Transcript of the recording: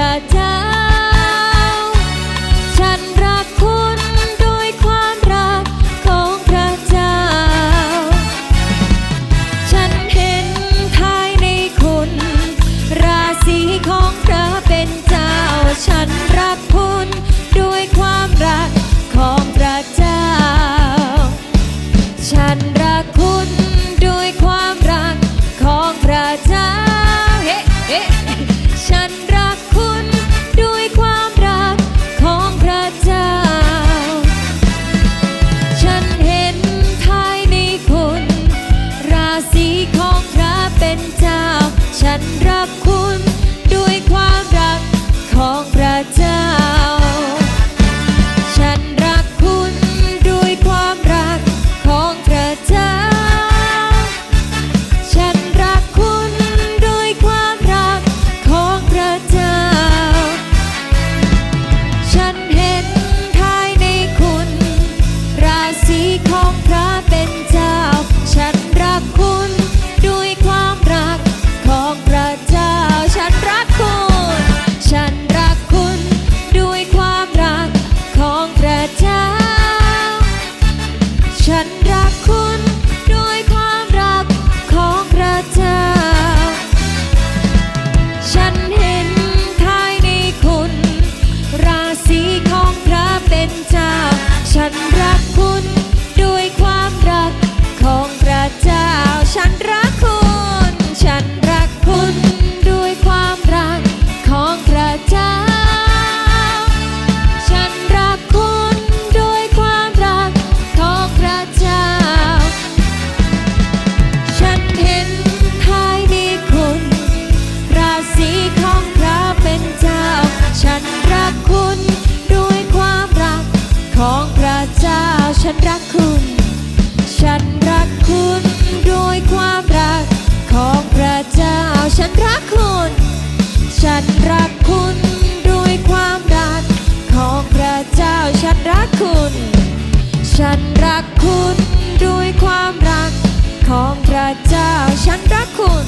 pra te ราศีของพระเป็นเจ้า ฉันรักคุณด้วยความรักของพระเจ้า ฉันรักคุณด้วยความรักของพระเจ้า ฉันรักคุณด้วยความรักของพระเจ้า ฉันเห็นทายในคุณ ราศีของ ฉันรักคุณด้วยความรักของพระเจ้าฉันรักคุณ ฉันรักคุณด้วยความรักของพระเจ้าฉันรักคุณ